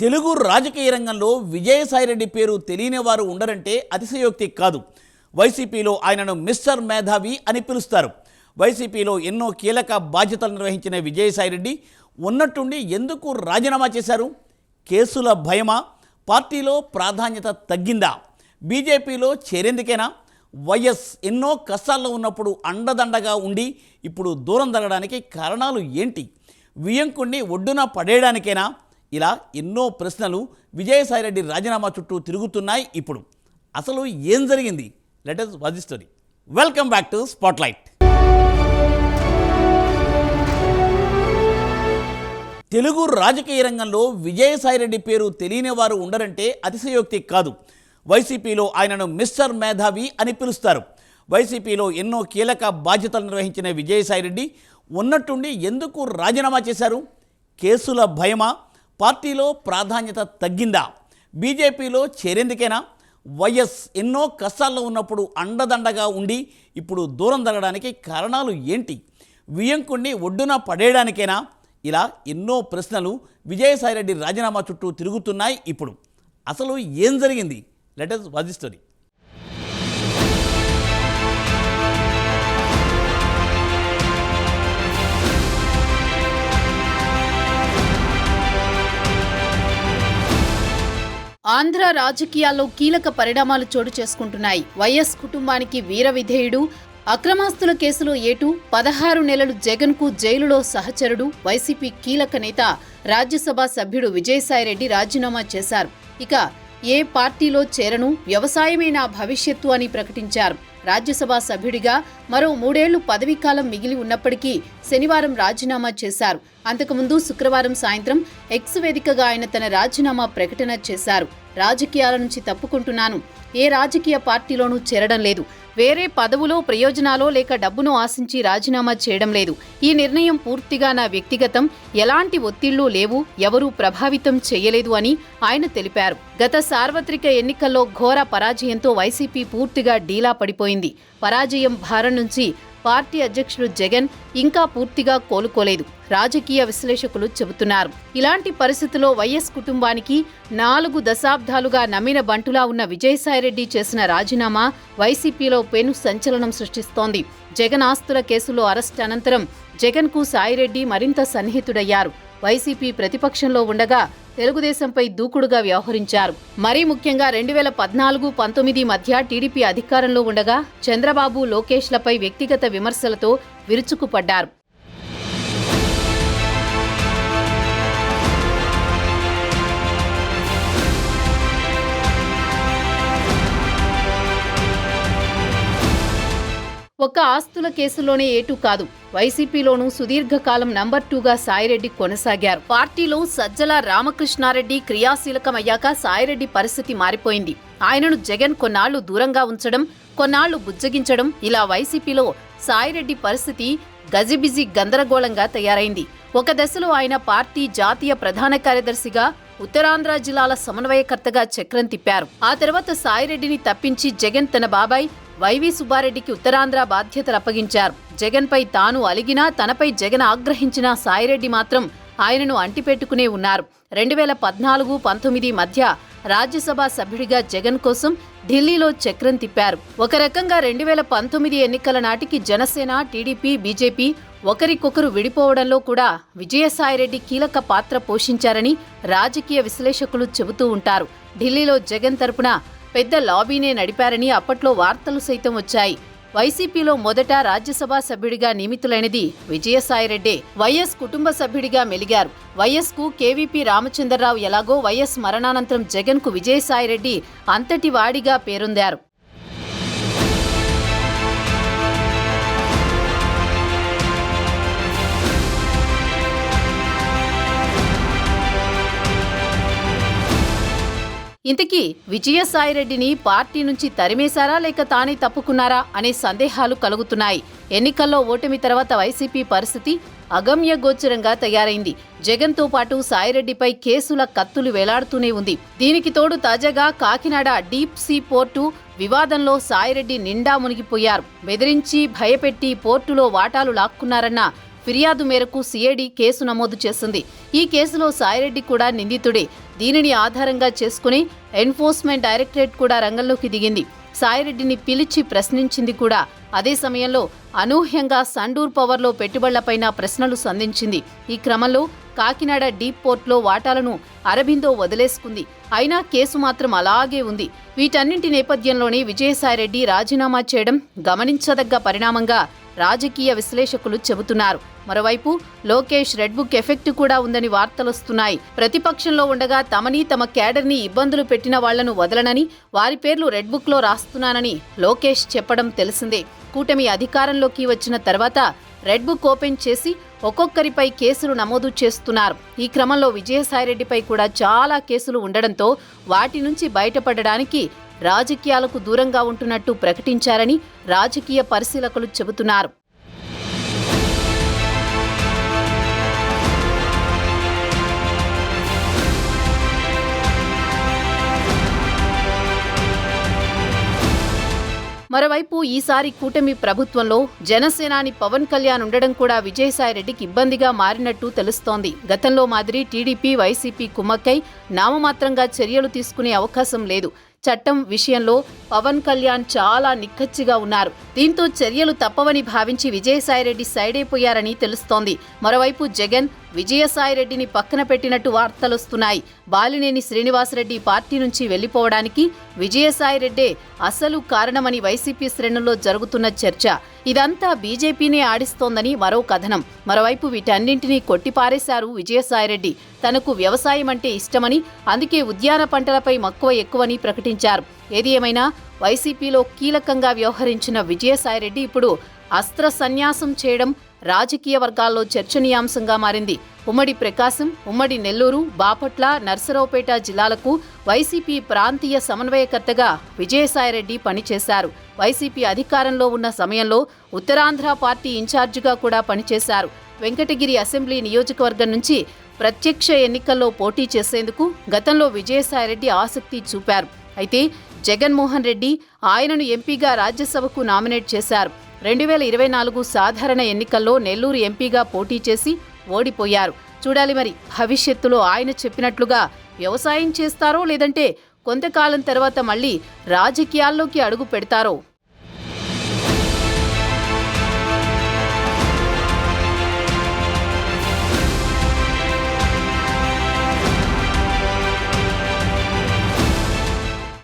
తెలుగు రాజకీయ రంగంలో విజయసాయిరెడ్డి పేరు తెలియని వారు ఉండరంటే అతిశయోక్తి కాదు. వైసీపీలో ఆయనను మిస్టర్ మేధావి అని పిలుస్తారు. వైసీపీలో ఎన్నో కీలక బాధ్యతలు నిర్వహించిన విజయసాయిరెడ్డి ఉన్నట్టుండి ఎందుకు రాజీనామా చేశారు? కేసుల భయమా? పార్టీలో ప్రాధాన్యత తగ్గిందా? బీజేపీలో చేరేందుకేనా? వైఎస్ ఎన్నో కష్టాల్లో ఉన్నప్పుడు అండదండగా ఉండి ఇప్పుడు దూరం జరగడానికి కారణాలు ఏంటి? వియంకుణ్ణి ఒడ్డున పడేయడానికేనా? ఇలా ఎన్నో ప్రశ్నలు విజయసాయిరెడ్డి రాజీనామా చుట్టూ తిరుగుతున్నాయి ఇప్పుడు. అసలు ఏం జరిగింది? Letters was story welcome back to spotlight Telugu రాజకీయ రంగంలో విజయసాయిరెడ్డి పేరు తెలియని వారు ఉండరంటే అతిశయోక్తి కాదు. వైసీపీలో ఆయనను మిస్టర్ మేధావి అని పిలుస్తారు. వైసీపీలో ఎన్నో కీలక బాధ్యతలు నిర్వహించిన విజయసాయిరెడ్డి ఉన్నట్టుండి ఎందుకు రాజీనామా చేశారు? కేసుల భయమా? పార్టీలో ప్రాధాన్యత తగ్గిందా? బీజేపీలో చేరేందుకేనా? వైఎస్ ఎన్నో కష్టాల్లో ఉన్నప్పుడు అండదండగా ఉండి ఇప్పుడు దూరం జరగడానికి కారణాలు ఏంటి? వియంకుణ్ణి ఒడ్డున పడేయడానికేనా? ఇలా ఎన్నో ప్రశ్నలు విజయసాయిరెడ్డి రాజీనామా చుట్టూ తిరుగుతున్నాయి ఇప్పుడు. అసలు ఏం జరిగింది? లెటర్స్ వాజ్ స్టోరీ ఆంధ్ర రాజకీయాల్లో కీలక పరిణామాలు చోటు చేసుకుంటున్నాయి. వైఎస్ కుటుంబానికి వీర విధేయుడు అక్రమాస్తుల కేసులో ఏటు పదహారు నెలలు జగన్కు జైలులో సహచరుడు వైసీపీ కీలక నేత రాజ్యసభ సభ్యుడు విజయసాయిరెడ్డి రాజీనామా చేశారు. ఇక ఏ పార్టీలో చేరను వ్యవసాయమే నా భవిష్యత్తు అని ప్రకటించారు. రాజ్యసభ సభ్యుడిగా మరో మూడేళ్ళు పదవీకాలం మిగిలి ఉన్నప్పటికీ శనివారం రాజీనామా చేశారు. అంతకుముందు శుక్రవారం సాయంత్రం ఎక్స్ వేదికగా ఆయన తన రాజీనామా ప్రకటన చేశారు. రాజకీయాల నుంచి తప్పుకుంటున్నాను. ఏ రాజకీయ పార్టీలోనూ చేరడం లేదు. వేరే పదవులో ప్రయోజనాలో లేక డబ్బును ఆశించి రాజీనామా చేయడం లేదు. ఈ నిర్ణయం పూర్తిగా నా వ్యక్తిగతం. ఎలాంటి ఒత్తిళ్ళు లేవు. ఎవరూ ప్రభావితం చేయలేదు అని ఆయన తెలిపారు. గత సార్వత్రిక ఎన్నికల్లో ఘోర పరాజయంతో వైసీపీ పూర్తిగా డీలా పడిపోయింది. పరాజయం భారం నుంచి పార్టీ అధ్యక్షుడు జగన్ ఇంకా పూర్తిగా కోలుకోలేదు. రాజకీయ విశ్లేషకులు చెబుతున్నారు. ఇలాంటి పరిస్థితుల్లో వైఎస్ కుటుంబానికి నాలుగు దశాబ్దాలుగా నమ్మిన బంటులా ఉన్న విజయసాయిరెడ్డి చేసిన రాజీనామా వైసీపీలో పెను సంచలనం సృష్టిస్తోంది. జగన్ ఆస్తుల కేసులో అరెస్ట్ అనంతరం జగన్కు సాయిరెడ్డి మరింత సన్నిహితుడయ్యారు. వైసీపీ ప్రతిపక్షంలో ఉండగా తెలుగుదేశంపై దూకుడుగా వ్యవహరించారు. మరీ ముఖ్యంగా రెండు వేల పద్నాలుగు పంతొమ్మిది మధ్య టీడీపీ అధికారంలో ఉండగా చంద్రబాబు లోకేష్లపై వ్యక్తిగత విమర్శలతో విరుచుకుపడ్డారు. ఒక్క ఆస్తుల కేసులోనే ఏటూ కాదు. వైసీపీలోనూ సుదీర్ఘకాలం నంబర్ టూగా సాయిరెడ్డి కొనసాగారు. పార్టీలో సజ్జల రామకృష్ణారెడ్డి క్రియాశీలకమయ్యాక సాయిరెడ్డి పరిస్థితి మారిపోయింది. ఆయనను జగన్ కొన్నాళ్ళు దూరంగా ఉంచడం కొన్నాళ్ళు బుజ్జగించడం ఇలా వైసీపీలో సాయిరెడ్డి పరిస్థితి గజిబిజి గందరగోళంగా తయారైంది. ఒక దశలో ఆయన పార్టీ జాతీయ ప్రధాన కార్యదర్శిగా ఉత్తరాంధ్ర జిల్లాల సమన్వయకర్తగా చక్రం తిప్పారు. ఆ తర్వాత సాయిరెడ్డిని తప్పించి జగన్ తన బాబాయ్ వైవి సుబ్బారెడ్డికి ఉత్తరాంధ్ర బాధ్యతలు అప్పగించారు. జగన్పై తాను అలిగినా తనపై జగన్ ఆగ్రహించిన సాయిరెడ్డి మాత్రం ఆయనను అంటిపెట్టుకునే ఉన్నారు. రెండు వేల పద్నాలుగు పంతొమ్మిది మధ్య రాజ్యసభ సభ్యుడిగా జగన్ కోసం ఢిల్లీలో చక్రం తిప్పారు. ఒక రకంగా రెండు వేల పంతొమ్మిది ఎన్నికల నాటికి జనసేన టీడీపీ బీజేపీ ఒకరికొకరు విడిపోవడంలో కూడా విజయసాయిరెడ్డి కీలక పాత్ర పోషించారని రాజకీయ విశ్లేషకులు చెబుతూ ఉంటారు. ఢిల్లీలో జగన్ తరపున పెద్ద లాబీనే నడిపారని అప్పట్లో వార్తలు సైతం వచ్చాయి. వైసీపీలో మొదట రాజ్యసభ సభ్యుడిగా నియమితులైనది విజయసాయిరెడ్డే. వైఎస్ కుటుంబ సభ్యుడిగా మెలిగారు. వైఎస్కు కేవీపీ రామచంద్రరావు ఎలాగో వైఎస్ మరణానంతరం జగన్కు విజయసాయిరెడ్డి అంతటి వాడిగా పేరొందారు. ఇంతకీ విజయసాయిరెడ్డిని పార్టీ నుంచి తరిమేశారా లేక తానే తప్పుకున్నారా అనే సందేహాలు కలుగుతున్నాయి. ఎన్నికల్లో ఓటమి తర్వాత వైసీపీ పరిస్థితి అగమ్య గోచరంగా తయారైంది. జగన్తో పాటు సాయిరెడ్డిపై కేసుల కత్తులు వేలాడుతూనే ఉంది. దీనికి తోడు తాజాగా కాకినాడ డీప్ సీ పోర్టు వివాదంలో సాయిరెడ్డి నిండా మునిగిపోయారు. బెదిరించి భయపెట్టి పోర్టులో వాటాలు లాక్కున్నారన్న ఫిర్యాదు మేరకు సిఐడి కేసు నమోదు చేసింది. ఈ కేసులో సాయిరెడ్డి కూడా నిందితుడే. దీనిని ఆధారంగా చేసుకుని ఎన్ఫోర్స్మెంట్ డైరెక్టరేట్ కూడా రంగంలోకి దిగింది. సాయిరెడ్డిని పిలిచి ప్రశ్నించింది కూడా. అదే సమయంలో అనూహ్యంగా సండూర్ పవర్లో పెట్టుబడులపైన ప్రశ్నలు సంధించింది. ఈ క్రమంలో కాకినాడ డీప్ పోర్ట్లో వాటాలను అరబిందో వదిలేసుకుంది. అయినా కేసు మాత్రం అలాగే ఉంది. వీటన్నింటి నేపథ్యంలోనే విజయసాయిరెడ్డి రాజీనామా చేయడం గమనించదగ్గ పరిణామంగా రాజకీయ విశ్లేషకులు చెబుతున్నారు. మరోవైపు లోకేష్ రెడ్ బుక్ ఎఫెక్ట్ కూడా ఉందని వార్తలొస్తున్నాయి. ప్రతిపక్షంలో ఉండగా తమని తమ కేడర్ని ఇబ్బందులు పెట్టిన వాళ్ళను వదలనని వారి పేర్లు రెడ్ బుక్లో రాస్తున్నానని లోకేష్ చెప్పడం తెలిసిందే. కూటమి అధికారంలోకి వచ్చిన తర్వాత రెడ్ బుక్ ఓపెన్ చేసి ఒక్కొక్కరిపై కేసులు నమోదు చేస్తున్నారు. ఈ క్రమంలో విజయసాయిరెడ్డిపై కూడా చాలా కేసులు ఉండడంతో వాటి నుంచి బయటపడడానికి రాజకీయాలకు దూరంగా ఉంటున్నట్టు ప్రకటించారని రాజకీయ పరిశీలకులు చెబుతున్నారు. మరోవైపు ఈసారి కూటమి ప్రభుత్వంలో జనసేనాని పవన్ కళ్యాణ్ ఉండడం కూడా విజయసాయిరెడ్డికి ఇబ్బందిగా మారినట్టు తెలుస్తోంది. గతంలో మాదిరి టీడీపీ వైసీపీ కుమ్మక్కై నామమాత్రంగా చర్యలు తీసుకునే అవకాశం లేదు. చట్టం విషయంలో పవన్ కళ్యాణ్ చాలా నిక్కచ్చిగా ఉన్నారు. దీంతో చర్యలు తప్పవని భావించి విజయసాయిరెడ్డి సైడ్ అయిపోయారని తెలుస్తోంది. మరోవైపు జగన్ విజయసాయిరెడ్డిని పక్కన పెట్టినట్టు వార్తలొస్తున్నాయి. బాలినేని శ్రీనివాసరెడ్డి పార్టీ నుంచి వెళ్ళిపోవడానికి విజయసాయిరెడ్డే అసలు కారణమని వైసీపీ శ్రేణుల్లో జరుగుతున్న చర్చ. ఇదంతా బీజేపీనే ఆడిస్తోందని మరో కథనం. మరోవైపు వీటన్నింటినీ కొట్టిపారేశారు విజయసాయిరెడ్డి. తనకు వ్యవసాయం అంటే ఇష్టమని అందుకే ఉద్యాన పంటలపై మక్కువ ఎక్కువని ప్రకటించారు. ఏది ఏమైనా వైసీపీలో కీలకంగా వ్యవహరించిన విజయసాయిరెడ్డి ఇప్పుడు అస్త్ర సన్యాసం చేయడం రాజకీయ వర్గాల్లో చర్చనీయాంశంగా మారింది. ఉమ్మడి ప్రకాశం ఉమ్మడి నెల్లూరు బాపట్ల నర్సరావుపేట జిల్లాలకు వైసీపీ ప్రాంతీయ సమన్వయకర్తగా విజయసాయిరెడ్డి పనిచేశారు. వైసీపీ అధికారంలో ఉన్న సమయంలో ఉత్తరాంధ్ర పార్టీ ఇన్ఛార్జిగా కూడా పనిచేశారు. వెంకటగిరి అసెంబ్లీ నియోజకవర్గం నుంచి ప్రత్యక్ష ఎన్నికల్లో పోటీ చేసేందుకు గతంలో విజయసాయిరెడ్డి ఆసక్తి చూపారు. అయితే జగన్మోహన్ రెడ్డి ఆయనను ఎంపీగా రాజ్యసభకు నామినేట్ చేశారు. రెండు వేల ఇరవై నాలుగు సాధారణ ఎన్నికల్లో నెల్లూరు ఎంపీగా పోటీ చేసి ఓడిపోయారు. చూడాలి మరి భవిష్యత్తులో ఆయన చెప్పినట్లుగా వ్యవసాయం చేస్తారో లేదంటే కొంతకాలం తర్వాత మళ్ళీ రాజకీయాల్లోకి అడుగు పెడతారో